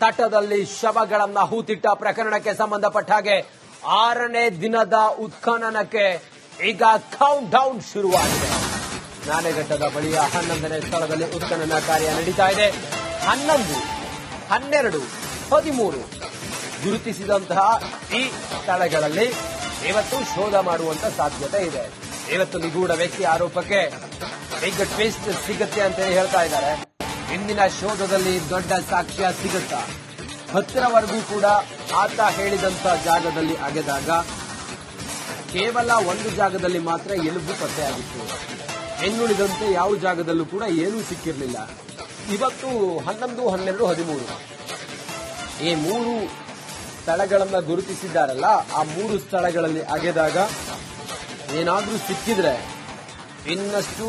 ತಟದಲ್ಲಿ ಶವಗಳನ್ನ ಹೂತಿಟ್ಟ ಪ್ರಕರಣಕ್ಕೆ ಸಂಬಂಧಪಟ್ಟ ಹಾಗೆ ಆರನೇ ದಿನದ ಉತ್ಖನನಕ್ಕೆ ಈಗ ಕೌಂಟ್ ಡೌನ್ ಶುರುವಾಗಿದೆ ನಾನೆಘಟ್ಟದ ಬಳಿಯ ಹನ್ನೊಂದನೇ ಸ್ಥಳದಲ್ಲಿ ಉತ್ಖನನ ಕಾರ್ಯ ನಡೀತಾ ಇದೆ. ಹನ್ನೊಂದು, ಹನ್ನೆರಡು, ಹದಿಮೂರು ಗುರುತಿಸಿದಂತಹ ಈ ಸ್ಥಳಗಳಲ್ಲಿ ಇವತ್ತು ಶೋಧ ಮಾಡುವಂತ ಸಾಧ್ಯತೆ ಇದೆ. ಇವತ್ತು ನಿಗೂಢ ವ್ಯಕ್ತಿ ಆರೋಪಕ್ಕೆ ಬಿಗ್ ಟ್ವಿಸ್ಟ್ ಸಿಗುತ್ತೆ ಅಂತ ಹೇಳ್ತಾ ಇದ್ದಾರೆ. ಇಂದಿನ ಶೋಧದಲ್ಲಿ ದೊಡ್ಡ ಸಾಕ್ಷ್ಯ ಸಿಗುತ್ತಾ? ಹತ್ತಿರವರೆಗೂ ಕೂಡ ಆತ ಹೇಳಿದಂತ ಜಾಗದಲ್ಲಿ ಅಗೆದಾಗ ಕೇವಲ ಒಂದು ಜಾಗದಲ್ಲಿ ಮಾತ್ರ ಎಲುಬು ಪತ್ತೆಯಾಗಿತ್ತು. ಹೆಣ್ಣುಳಿದಂತೆ ಯಾವ ಜಾಗದಲ್ಲೂ ಕೂಡ ಏನೂ ಸಿಕ್ಕಿರಲಿಲ್ಲ. ಇವತ್ತು ಹನ್ನೊಂದು, ಹನ್ನೆರಡು, ಹದಿಮೂರು. ಈ ಮೂರು ಸ್ಥಳಗಳನ್ನ ಗುರುತಿಸಿದ್ದಾರಲ್ಲ, ಆ ಮೂರು ಸ್ಥಳಗಳಲ್ಲಿ ಅಗೆದಾಗ ಏನಾದರೂ ಸಿಕ್ಕಿದ್ರೆ ಇನ್ನಷ್ಟು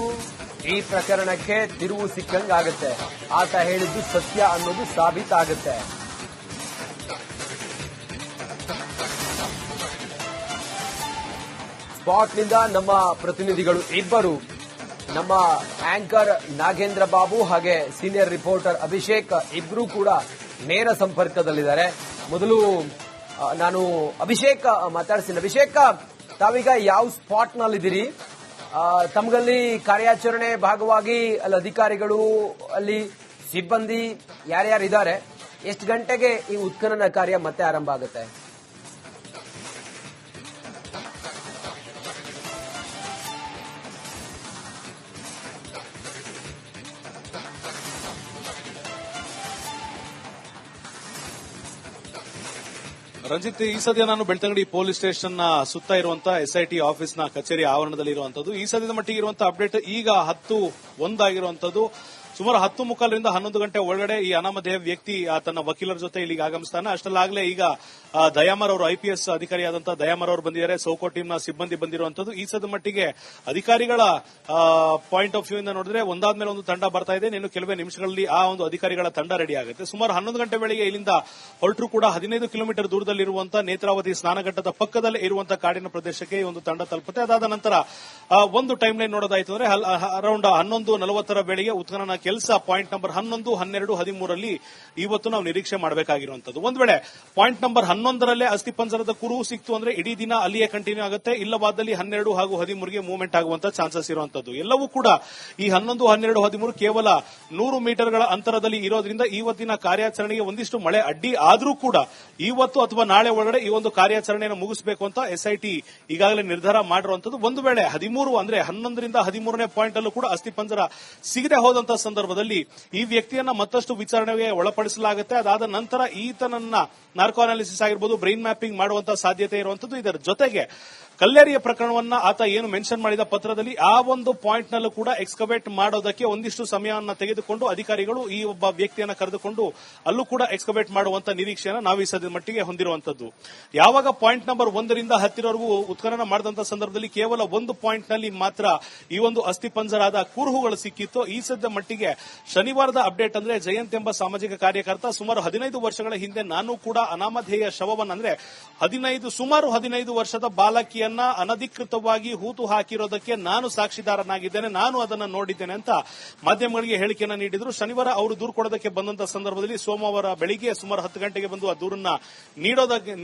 ಈ ಪ್ರಕರಣಕ್ಕೆ ತಿರುವು ಸಿಕ್ಕಂಗಾಗುತ್ತೆ. ಆತ ಹೇಳಿದ್ದು ಸತ್ಯ ಅನ್ನೋದು ಸಾಬೀತಾಗುತ್ತೆ. ಸ್ಪಾಟ್ನಿಂದ ನಮ್ಮ ಪ್ರತಿನಿಧಿಗಳು ಇಬ್ಬರು, ನಮ್ಮ ಆಂಕರ್ ನಾಗೇಂದ್ರ ಬಾಬು ಹಾಗೆ ಸೀನಿಯರ್ ರಿಪೋರ್ಟರ್ ಅಭಿಷೇಕ್ ಇಬ್ರು ಕೂಡ ನೇರ ಸಂಪರ್ಕದಲ್ಲಿದ್ದಾರೆ. ಮೊದಲು ನಾನು ಅಭಿಷೇಕ್ ಮಾತಾಡ್ತೀನಿ ಅಭಿಷೇಕ್, ತಾವೀಗ ಯಾವ ಸ್ಪಾಟ್ ನಲ್ಲಿದ್ದೀರಿ ತಮಗಲ್ಲಿ ಕಾರ್ಯಾಚರಣೆ ಭಾಗವಾಗಿ ಅಲ್ಲಿ ಅಧಿಕಾರಿಗಳು, ಅಲ್ಲಿ ಸಿಬ್ಬಂದಿ ಯಾರ್ಯಾರು ಇದ್ದಾರೆ ಎಷ್ಟು ಗಂಟೆಗೆ ಈ ಉತ್ಖನನ ಕಾರ್ಯ ಮತ್ತೆ ಆರಂಭ ಆಗುತ್ತೆ? ರಂಜಿತ್, ಈ ಸದ್ಯ ನಾನು ಬೆಳ್ತಂಗಡಿ ಪೊಲೀಸ್ ಸ್ಟೇಷನ್ನ ಸುತ್ತ ಇರುವಂತ ಎಸ್ಐಟಿ ಆಫೀಸ್ನ ಕಚೇರಿ ಆವರಣದಲ್ಲಿ ಇರುವಂತದ್ದು ಈ ಸದ್ಯದ ಮಟ್ಟಿಗೆ ಇರುವಂತಹ ಅಪ್ಡೇಟ್ ಈಗ ಹತ್ತು ಒಂದಾಗಿರುವಂತದ್ದು. ಸುಮಾರು ಹತ್ತು ಮುಕ್ಕಾಲರಿಂದ ಹನ್ನೊಂದು ಗಂಟೆ ಒಳಗಡೆ ಈ ಅನಾಮಧೇಯ ವ್ಯಕ್ತಿ ತನ್ನ ವಕೀಲರ ಜೊತೆ ಇಲ್ಲಿಗೆ ಆಗಮಿಸ್ತಾನೆ. ಅಷ್ಟಲ್ಲಾಗಲೇ ಈಗ ದಯಾಮರ್ ಅವರು ಐಪಿಎಸ್ ಅಧಿಕಾರಿಯಾದಂತಹ ದಯಾಮರ್ ಅವರು ಬಂದಿದ್ದಾರೆ. ಸೋಕೋ ಟೀಮ್ನ ಸಿಬ್ಬಂದಿ ಬಂದಿರುವಂತದ್ದು ಈ ಸದ್ಯ ಮಟ್ಟಿಗೆ ಅಧಿಕಾರಿಗಳ ಪಾಯಿಂಟ್ ಆಫ್ ವ್ಯೂ ಇಂದ ನೋಡಿದ್ರೆ ಒಂದಾದ ಮೇಲೆ ಒಂದು ತಂಡ ಬರ್ತಾ ಇದೆ. ಇನ್ನು ಕೆಲವೇ ನಿಮಿಷಗಳಲ್ಲಿ ಆ ಒಂದು ಅಧಿಕಾರಿಗಳ ತಂಡ ರೆಡಿ ಆಗುತ್ತೆ. ಸುಮಾರು ಹನ್ನೊಂದು ಗಂಟೆ ವೇಳೆಗೆ ಇಲ್ಲಿಂದ ಹೊರಟರು ಕೂಡ ಹದಿನೈದು ಕಿಲೋಮೀಟರ್ ದೂರದಲ್ಲಿರುವಂತಹ ನೇತ್ರಾವತಿ ಸ್ನಾನಘಟ್ಟದ ಪಕ್ಕದಲ್ಲೇ ಇರುವಂತಹ ಕಾಡಿನ ಪ್ರದೇಶಕ್ಕೆ ಈ ಒಂದು ತಂಡ ತಲುಪುತ್ತೆ. ಅದಾದ ನಂತರ ಒಂದು ಟೈಮ್ ಲೈನ್ ನೋಡೋದಾಯ್ತು ಅಂದ್ರೆ ಅರೌಂಡ್ ಹನ್ನೊಂದು ನಲವತ್ತರ ವೇಳೆಗೆ ಉತ್ಖನನ ಕೆಲಸ ಪಾಯಿಂಟ್ ನಂಬರ್ ಹನ್ನೊಂದು, ಹನ್ನೆರಡು ಹದಿಮೂರಲ್ಲಿ ಇವತ್ತು ನಾವು ನಿರೀಕ್ಷೆ ಮಾಡಬೇಕಾಗಿರುವಂತದ್ದು ಒಂದ್ ವೇಳೆ ಪಾಯಿಂಟ್ ನಂಬರ್ ಹನ್ನೊಂದರಲ್ಲೇ ಅಸ್ಥಿಪಂಜರದ ಕುರುಹು ಸಿಕ್ತು ಅಂದ್ರೆ ಇಡೀ ದಿನ ಅಲ್ಲಿಯೇ ಕಂಟಿನ್ಯೂ ಆಗುತ್ತೆ. ಇಲ್ಲವಾದಲ್ಲಿ ಹನ್ನೆರಡು ಹಾಗೂ ಹದಿಮೂರಿಗೆ ಮೂವ್ಮೆಂಟ್ ಆಗುವಂತ ಚಾನ್ಸಸ್ ಇರುವಂತದ್ದು ಎಲ್ಲವೂ ಕೂಡ ಈ ಹನ್ನೊಂದು, ಹನ್ನೆರಡು, ಹದಿಮೂರು ಕೇವಲ ನೂರು ಮೀಟರ್ಗಳ ಅಂತರದಲ್ಲಿ ಇರೋದ್ರಿಂದ ಇವತ್ತಿನ ಕಾರ್ಯಾಚರಣೆಗೆ ಒಂದಿಷ್ಟು ಮಳೆ ಅಡ್ಡಿ ಆದರೂ ಕೂಡ ಇವತ್ತು ಅಥವಾ ನಾಳೆ ಒಳಗಡೆ ಈ ಒಂದು ಕಾರ್ಯಾಚರಣೆಯನ್ನು ಮುಗಿಸಬೇಕು ಅಂತ ಎಸ್ಐಟಿ ಈಗಾಗಲೇ ನಿರ್ಧಾರ ಮಾಡಿರುವಂತದ್ದು ಒಂದು ವೇಳೆ ಹದಿಮೂರು ಅಂದ್ರೆ ಹನ್ನೊಂದರಿಂದ ಹದಿಮೂರನೇ ಪಾಯಿಂಟ್ ಅಲ್ಲೂ ಕೂಡ ಅಸ್ಥಿಪಂಜರ ಸಿಗದೆ ಹೋದಂತಹ ಸಂದರ್ಭದಲ್ಲಿ ಈ ವ್ಯಕ್ತಿಯನ್ನ ಮತ್ತಷ್ಟು ವಿಚಾರಣೆಗೆ ಒಳಪಡಿಸಲಾಗುತ್ತೆ. ಅದಾದ ನಂತರ ಈತನನ್ನ ನಾರ್ಕೋ ಅನಾಲಿಸಿಸ್ ಆಗಿರ್ಬೋದು ಬ್ರೈನ್ ಮ್ಯಾಪಿಂಗ್ ಮಾಡುವಂತಹ ಸಾಧ್ಯತೆ ಇರುವಂತದ್ದು ಇದರ ಜೊತೆಗೆ ಕಲ್ಲೇರಿಯ ಪ್ರಕರಣವನ್ನ ಆತ ಏನು ಮೆನ್ಷನ್ ಮಾಡಿದ ಪತ್ರದಲ್ಲಿ ಆ ಒಂದು ಪಾಯಿಂಟ್ ನಲ್ಲೂ ಕೂಡ ಎಕ್ಸ್ಕವೇಟ್ ಮಾಡೋದಕ್ಕೆ ಒಂದಿಷ್ಟು ಸಮಯವನ್ನು ತೆಗೆದುಕೊಂಡು ಅಧಿಕಾರಿಗಳು ಈ ಒಬ್ಬ ವ್ಯಕ್ತಿಯನ್ನ ಕರೆದುಕೊಂಡು ಅಲ್ಲೂ ಕೂಡ ಎಕ್ಸ್ಕವೇಟ್ ಮಾಡುವಂತ ನಿರೀಕ್ಷೆಯನ್ನು ನಾವು ಈ ಸದ್ಯದ ಮಟ್ಟಿಗೆ ಹೊಂದಿರುವಂತದ್ದು. ಯಾವಾಗ ಪಾಯಿಂಟ್ ನಂಬರ್ ಒಂದರಿಂದ ಹತ್ತಿರವರೆಗೂ ಉತ್ಖನನ ಮಾಡಿದಂತ ಸಂದರ್ಭದಲ್ಲಿ ಕೇವಲ ಒಂದು ಪಾಯಿಂಟ್ನಲ್ಲಿ ಮಾತ್ರ ಈ ಒಂದು ಅಸ್ಥಿಪಂಜರಾದ ಕುರುಹುಗಳು ಸಿಕ್ಕಿತ್ತು ಈ ಸದ್ಯ ಮಟ್ಟಿಗೆ ಶನಿವಾರದ ಅಪ್ಡೇಟ್ ಅಂದ್ರೆ ಜಯಂತ್ ಎಂಬ ಸಾಮಾಜಿಕ ಕಾರ್ಯಕರ್ತ ಸುಮಾರು ಹದಿನೈದು ವರ್ಷಗಳ ಹಿಂದೆ ನಾನು ಕೂಡ ಅನಾಮಧೇಯ ಶವವನ್ನು ಅಂದ್ರೆ ಹದಿನೈದು, ಸುಮಾರು ಹದಿನೈದು ವರ್ಷದ ಬಾಲಕಿಯನ್ನ ಅನಧಿಕೃತವಾಗಿ ಹೂತು ಹಾಕಿರೋದಕ್ಕೆ ನಾನು ಸಾಕ್ಷಿದಾರನಾಗಿದ್ದೇನೆ, ನಾನು ಅದನ್ನ ನೋಡಿದ್ದೇನೆ ಅಂತ ಮಾಧ್ಯಮಗಳಿಗೆ ಹೇಳಿಕೆಯನ್ನ ನೀಡಿದ್ರು. ಶನಿವಾರ ಅವರು ದೂರು ಕೊಡೋದಕ್ಕೆ ಬಂದಂತಹ ಸಂದರ್ಭದಲ್ಲಿ ಸೋಮವಾರ ಬೆಳಿಗ್ಗೆ ಸುಮಾರು ಹತ್ತು ಗಂಟೆಗೆ ಬಂದು ಆ ದೂರನ್ನ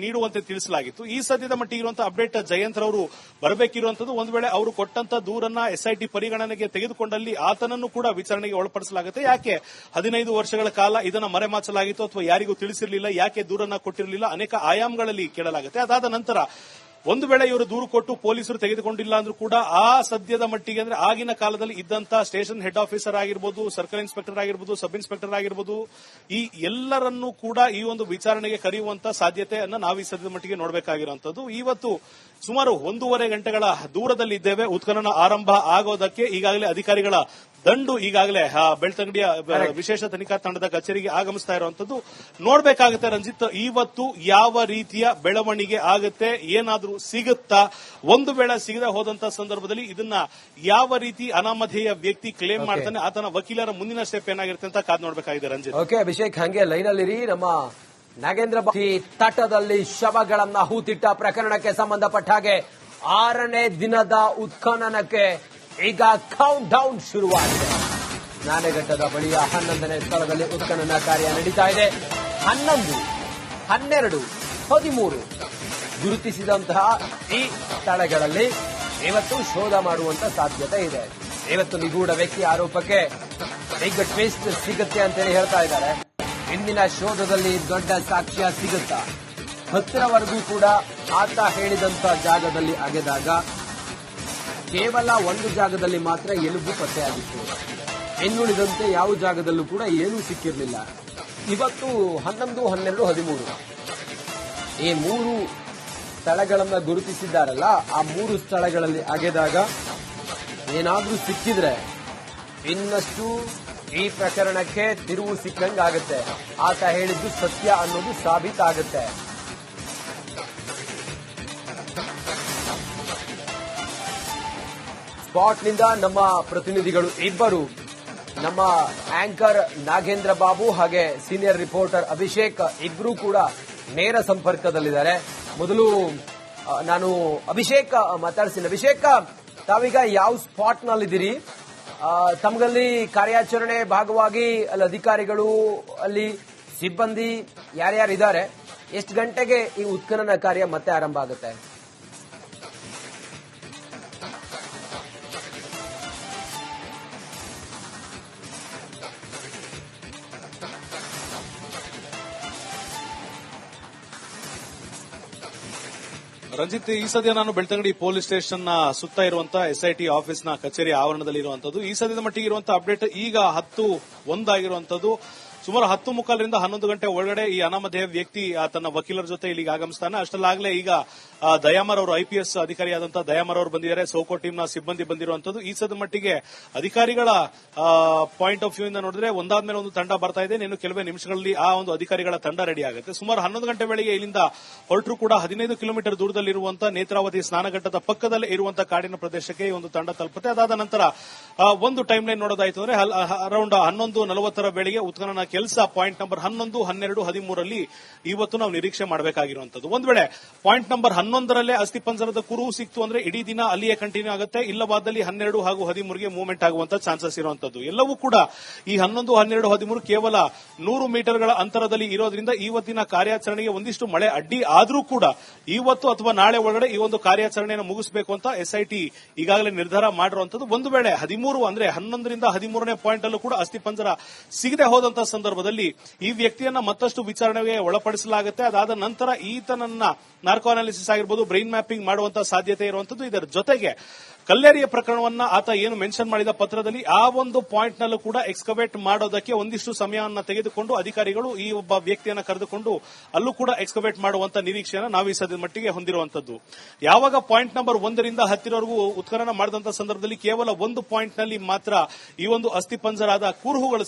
ನೀಡುವಂತೆ ತಿಳಿಸಲಾಗಿತ್ತು. ಈ ಸದ್ಯದ ಮಟ್ಟಿಗೆ ಇರುವಂತಹ ಅಪ್ಡೇಟ್ ಜಯಂತ್ ರವರು ಬರಬೇಕಿರುವಂತದ್ದು, ಒಂದು ವೇಳೆ ಅವರು ಕೊಟ್ಟಂತ ದೂರನ್ನ ಎಸ್ಐಟಿ ಪರಿಗಣನೆಗೆ ತೆಗೆದುಕೊಂಡಲ್ಲಿ ಆತನನ್ನು ಕೂಡ ವಿಚಾರಣೆಗೆ ಒಳಪಡಿಸಲಾಗುತ್ತೆ ಯಾಕೆ? ಹದಿನೈದು ವರ್ಷಗಳ ಕಾಲ ಇದನ್ನ ಮರೆಮಾಚಲಾಗಿತ್ತು ಅಥವಾ ಯಾರಿಗೂ ತಿಳಿಸಿರಲಿಲ್ಲ, ಯಾಕೆ ದೂರನ್ನ ಕೊಟ್ಟಿರಲಿಲ್ಲ, ಅನೇಕ ಆಯಾಮಗಳಲ್ಲಿ ಕೇಳಲಾಗುತ್ತೆ. ಅದಾದ ನಂತರ ಒಂದು ವೇಳೆ ಇವರು ದೂರು ಕೊಟ್ಟು ಪೊಲೀಸರು ತೆಗೆದುಕೊಂಡಿಲ್ಲ ಅಂದ್ರೂ ಕೂಡ ಆ ಸದ್ಯದ ಮಟ್ಟಿಗೆ ಅಂದ್ರೆ ಆಗಿನ ಕಾಲದಲ್ಲಿ ಇದ್ದಂತ ಸ್ಟೇಷನ್ ಹೆಡ್ ಆಫೀಸರ್ ಆಗಿರ್ಬೋದು ಸರ್ಕಲ್ ಇನ್ಸ್ಪೆಕ್ಟರ್ ಆಗಿರ್ಬೋದು ಸಬ್ ಇನ್ಸ್ಪೆಕ್ಟರ್ ಆಗಿರ್ಬೋದು ಈ ಎಲ್ಲರನ್ನೂ ಕೂಡ ಈ ಒಂದು ವಿಚಾರಣೆಗೆ ಕರೆಯುವಂತಹ ಸಾಧ್ಯತೆಯನ್ನು ನಾವು ಈ ಸದ್ಯದ ಮಟ್ಟಿಗೆ ನೋಡಬೇಕಾಗಿರುವಂತದ್ದು. ಇವತ್ತು ಸುಮಾರು ಒಂದೂವರೆ ಗಂಟೆಗಳ ದೂರದಲ್ಲಿದ್ದೇವೆ. ಉತ್ಖನನ ಆರಂಭ ಆಗೋದಕ್ಕೆ ಈಗಾಗಲೇ ಅಧಿಕಾರಿಗಳ ದಂಡು ಈಗಾಗಲೇ ಬೆಳ್ತಂಗಡಿಯ ವಿಶೇಷ ತನಿಖಾ ತಂಡದ ಕಚೇರಿಗೆ ಆಗಮಿಸ್ತಾ ಇರುವಂತದ್ದು. ನೋಡಬೇಕಾಗುತ್ತೆ ರಂಜಿತ್ ಇವತ್ತು ಯಾವ ರೀತಿಯ ಬೆಳವಣಿಗೆ ಆಗುತ್ತೆ? ಏನಾದ್ರೂ ಸಿಗುತ್ತಾ? ಒಂದು ವೇಳೆ ಸಿಗದೆ ಹೋದಂತ ಸಂದರ್ಭದಲ್ಲಿ ಇದನ್ನ ಯಾವ ರೀತಿ ಅನಾಮಧೇಯ ವ್ಯಕ್ತಿ ಕ್ಲೇಮ್ ಮಾಡ್ತಾನೆ ಆತನ ವಕೀಲರ ಮುಂದಿನ ಸ್ಟೆಪ್ ಏನಾಗಿರುತ್ತೆ ಅಂತ ಕಾದ್ ನೋಡಬೇಕಾಗಿದೆ ರಂಜಿತ್. ಓಕೆ ಅಭಿಷೇಕ್ ಹಂಗೆ ಲೈನಲ್ಲಿರಿ. ನಮ್ಮ ನಾಗೇಂದ್ರ ತಟದಲ್ಲಿ ಶವಗಳನ್ನ ಹೂತಿಟ್ಟ ಪ್ರಕರಣಕ್ಕೆ ಸಂಬಂಧಪಟ್ಟ ಹಾಗೆ ಆರನೇ ದಿನದ ಉತ್ಖನನಕ್ಕೆ ಈಗ ಕೌಂಟ್ ಡೌನ್ ಶುರುವಾಗಿದೆ. ನಾನೆಘಟ್ಟದ ಬಳಿಯ ಹನ್ನೊಂದನೇ ಸ್ಥಳದಲ್ಲಿ ಉತ್ಖನನ ಕಾರ್ಯ ನಡೀತಾ ಇದೆ. ಹನ್ನೊಂದು ಹನ್ನೆರಡು ಹದಿಮೂರು ಗುರುತಿಸಿದಂತಹ ಈ ಸ್ಥಳಗಳಲ್ಲಿ ಇವತ್ತು ಶೋಧ ಮಾಡುವಂತ ಸಾಧ್ಯತೆ ಇದೆ. ಇವತ್ತು ನಿಗೂಢ ವ್ಯಕ್ತಿ ಆರೋಪಕ್ಕೆ ಬಿಗ್ ಟ್ವಿಸ್ಟ್ ಸಿಗುತ್ತೆ ಅಂತೇಳಿ ಹೇಳ್ತಾ ಇದ್ದಾರೆ. ಇಂದಿನ ಶೋಧದಲ್ಲಿ ದೊಡ್ಡ ಸಾಕ್ಷ್ಯ ಸಿಗುತ್ತಾ? ಹತ್ತಿರವರೆಗೂ ಕೂಡ ಆತ ಹೇಳಿದಂತ ಜಾಗದಲ್ಲಿ ಅಗೆದಾಗ ಕೇವಲ ಒಂದು ಜಾಗದಲ್ಲಿ ಮಾತ್ರ ಎಲುಬು ಪತ್ತೆಯಾಗಿತ್ತು. ಇನ್ನುಳಿದಂತೆ ಯಾವ ಜಾಗದಲ್ಲೂ ಕೂಡ ಏನೂ ಸಿಕ್ಕಿರಲಿಲ್ಲ. ಇವತ್ತು ಹನ್ನೊಂದು, ಹನ್ನೆರಡು, ಹದಿಮೂರು. ಈ ಮೂರು ಸ್ಥಳಗಳನ್ನ ಗುರುತಿಸಿದ್ದಾರಲ್ಲ, ಆ ಮೂರು ಸ್ಥಳಗಳಲ್ಲಿ ಅಗೆದಾಗ ಏನಾದ್ರೂ ಸಿಕ್ಕಿದ್ರೆ ಇನ್ನಷ್ಟು ಈ ಪ್ರಕರಣಕ್ಕೆ ತಿರುವು ಸಿಕ್ಕಂಗಾಗುತ್ತೆ ಆತ ಹೇಳಿದ್ದು ಸತ್ಯ ಅನ್ನೋದು ಸಾಬೀತಾಗುತ್ತೆ ಸ್ಪಾಟ್ನಿಂದ ನಮ್ಮ ಪ್ರತಿನಿಧಿಗಳು ಇಬ್ಬರು, ನಮ್ಮ ಆಂಕರ್ ನಾಗೇಂದ್ರ ಬಾಬು ಹಾಗೆ ಸೀನಿಯರ್ ರಿಪೋರ್ಟರ್ ಅಭಿಷೇಕ್ ಇಬ್ರು ಕೂಡ ನೇರ ಸಂಪರ್ಕದಲ್ಲಿದ್ದಾರೆ. ಮೊದಲು ನಾನು ಅಭಿಷೇಕ್ ಮಾತಾಡ್ತೀನಿ ಅಭಿಷೇಕ್, ತಾವೀಗ ಯಾವ ಸ್ಪಾಟ್ ನಲ್ಲಿದ್ದೀರಿ ತಮಗಲ್ಲಿ ಕಾರ್ಯಾಚರಣೆ ಭಾಗವಾಗಿ ಅಲ್ಲಿ ಅಧಿಕಾರಿಗಳು, ಅಲ್ಲಿ ಸಿಬ್ಬಂದಿ ಯಾರ್ಯಾರಿದ್ದಾರೆ? ಎಷ್ಟು ಗಂಟೆಗೆ ಈ ಉತ್ಖನನ ಕಾರ್ಯ ಮತ್ತೆ ಆರಂಭ ಆಗುತ್ತೆ? ರಂಜಿತ್, ಈ ಸದ್ಯ ನಾನು ಬೆಳ್ತಂಗಡಿ ಪೊಲೀಸ್ ಸ್ಟೇಷನ್ನ ಸುತ್ತ ಇರುವಂತಹ ಎಸ್ಐಟಿ ಆಫೀಸ್ನ ಕಚೇರಿ ಆವರಣದಲ್ಲಿ ಇರುವಂತದ್ದು ಈ ಸದ್ಯದ ಮಟ್ಟಿಗೆ ಇರುವಂತಹ ಅಪ್ಡೇಟ್ ಈಗ ಹತ್ತು ಒಂದಾಗಿರುವಂತದ್ದು. ಸುಮಾರು ಹತ್ತು ಮುಕ್ಕಾಲರಿಂದ ಹನ್ನೊಂದು ಗಂಟೆ ಒಳಗಡೆ ಈ ಅನಾಮಧೇಯ ವ್ಯಕ್ತಿ ತನ್ನ ವಕೀಲರ ಜೊತೆ ಇಲ್ಲಿಗೆ ಆಗಮಿಸ್ತಾನೆ. ಅಷ್ಟಲ್ಲಾಗಲೇ ಈಗ ದಯಾಮರ್ ಅವರು ಐಪಿಎಸ್ ಅಧಿಕಾರಿಯಾದಂತಹ ದಯಾಮರ್ ಅವರು ಬಂದಿದ್ದಾರೆ. ಸೋಕೋ ಟೀಮ್ನ ಸಿಬ್ಬಂದಿ ಬಂದಿರುವಂತದ್ದು ಈ ಸದ ಮಟ್ಟಿಗೆ ಅಧಿಕಾರಿಗಳ ಪಾಯಿಂಟ್ ಆಫ್ ವ್ಯೂ ಇಂದ ನೋಡಿದ್ರೆ ಒಂದಾದ್ಮೇಲೆ ಒಂದು ತಂಡ ಬರ್ತಾ ಇದೆ. ಇನ್ನು ಕೆಲವೇ ನಿಮಿಷಗಳಲ್ಲಿ ಆ ಒಂದು ಅಧಿಕಾರಿಗಳ ತಂಡ ರೆಡಿ ಆಗುತ್ತೆ. ಸುಮಾರು ಹನ್ನೊಂದು ಗಂಟೆ ವೇಳೆಗೆ ಇಲ್ಲಿಂದ ಹೊರಟರು ಕೂಡ ಹದಿನೈದು ಕಿಲೋಮೀಟರ್ ದೂರದಲ್ಲಿರುವಂತಹ ನೇತ್ರಾವತಿ ಸ್ನಾನಘಟ್ಟದ ಪಕ್ಕದಲ್ಲೇ ಇರುವಂತಹ ಕಾಡಿನ ಪ್ರದೇಶಕ್ಕೆ ಈ ಒಂದು ತಂಡ ತಲುಪುತ್ತೆ. ಅದಾದ ನಂತರ ಒಂದು ಟೈಮ್ ಲೈನ್ ನೋಡೋದಾಯಿತು ಅಂದ್ರೆ ಅರೌಂಡ್ ಹನ್ನೊಂದು ನಲವತ್ತರ ವೇಳೆಗೆ ಉತ್ಖನನ ಕೆಲಸ ಪಾಯಿಂಟ್ ನಂಬರ್ ಹನ್ನೊಂದು, ಹನ್ನೆರಡು ಹದಿಮೂರಲ್ಲಿ ಇವತ್ತು ನಾವು ನಿರೀಕ್ಷೆ ಮಾಡಬೇಕಾಗಿರುವಂತದ್ದು ಒಂದ್ ವೇಳೆ ಪಾಯಿಂಟ್ ನಂಬರ್ ಹನ್ನೊಂದರಲ್ಲೇ ಅಸ್ಥಿಪಂಜರದ ಕುರುಹು ಸಿಕ್ತು ಅಂದ್ರೆ ಇಡೀ ದಿನ ಅಲ್ಲಿಯೇ ಕಂಟಿನ್ಯೂ ಆಗುತ್ತೆ, ಇಲ್ಲವಾದಲ್ಲಿ ಹನ್ನೆರಡು ಹಾಗೂ ಹದಿಮೂರಿಗೆ ಮೂವ್ಮೆಂಟ್ ಆಗುವಂತ ಚಾನ್ಸಸ್ ಇರುವಂತದ್ದು ಎಲ್ಲವೂ ಕೂಡ ಈ ಹನ್ನೊಂದು, ಹನ್ನೆರಡು, ಹದಿಮೂರು ಕೇವಲ ನೂರು ಮೀಟರ್ಗಳ ಅಂತರದಲ್ಲಿ ಇರೋದ್ರಿಂದ ಇವತ್ತಿನ ಕಾರ್ಯಾಚರಣೆಗೆ ಒಂದಿಷ್ಟು ಮಳೆ ಅಡ್ಡಿ ಆದರೂ ಕೂಡ ಇವತ್ತು ಅಥವಾ ನಾಳೆ ಒಳಗಡೆ ಈ ಒಂದು ಕಾರ್ಯಾಚರಣೆಯನ್ನು ಮುಗಿಸಬೇಕು ಅಂತ ಎಸ್ಐಟಿ ಈಗಾಗಲೇ ನಿರ್ಧಾರ ಮಾಡಿರುವಂತದ್ದು ಒಂದು ವೇಳೆ ಹದಿಮೂರು ಅಂದ್ರೆ ಹನ್ನೊಂದರಿಂದ ಹದಿಮೂರನೇ ಪಾಯಿಂಟ್ ಅಲ್ಲೂ ಕೂಡ ಅಸ್ಥಿಪಂಜರ ಸಿಗದೆ ಹೋದಂತಹ ಸಂದರ್ಭದಲ್ಲಿ ಈ ವ್ಯಕ್ತಿಯನ್ನ ಮತ್ತಷ್ಟು ವಿಚಾರಣೆಗೆ ಒಳಪಡಿಸಲಾಗುತ್ತೆ. ಅದಾದ ನಂತರ ಈತನನ್ನ ನಾರ್ಕೋ ಅನಾಲಿಸಿಸ್ ಆಗಿರ್ಬೋದು, ಬ್ರೈನ್ ಮ್ಯಾಪಿಂಗ್ ಮಾಡುವಂತಹ ಸಾಧ್ಯತೆ ಇರುವಂತದ್ದು ಇದರ ಜೊತೆಗೆ ಕಲ್ಲೇರಿಯ ಪ್ರಕರಣವನ್ನ ಆತ ಏನು ಮೆನ್ಷನ್ ಮಾಡಿದ ಪತ್ರದಲ್ಲಿ ಆ ಒಂದು ಪಾಯಿಂಟ್ ನಲ್ಲೂ ಕೂಡ ಎಕ್ಸ್ಕವೇಟ್ ಮಾಡೋದಕ್ಕೆ ಒಂದಿಷ್ಟು ಸಮಯವನ್ನ ತೆಗೆದುಕೊಂಡು ಅಧಿಕಾರಿಗಳು ಈ ಒಬ್ಬ ವ್ಯಕ್ತಿಯನ್ನ ಕರೆದುಕೊಂಡು ಅಲ್ಲೂ ಕೂಡ ಎಕ್ಸ್ಕವೇಟ್ ಮಾಡುವಂತ ನಿರೀಕ್ಷೆಯನ್ನು ನಾವು ಈ ಸದ್ಯದ ಮಟ್ಟಿಗೆ ಹೊಂದಿರುವಂತದ್ದು. ಯಾವಾಗ ಪಾಯಿಂಟ್ ನಂಬರ್ ಒಂದರಿಂದ ಹತ್ತಿರವರೆಗೂ ಉತ್ಖನನ ಮಾಡಿದಂತಹ ಸಂದರ್ಭದಲ್ಲಿ ಕೇವಲ ಒಂದು ಪಾಯಿಂಟ್ನಲ್ಲಿ ಮಾತ್ರ ಈ ಒಂದು ಅಸ್ಥಿಪಂಜರಾದ ಕೂರ್ಹುಗಳು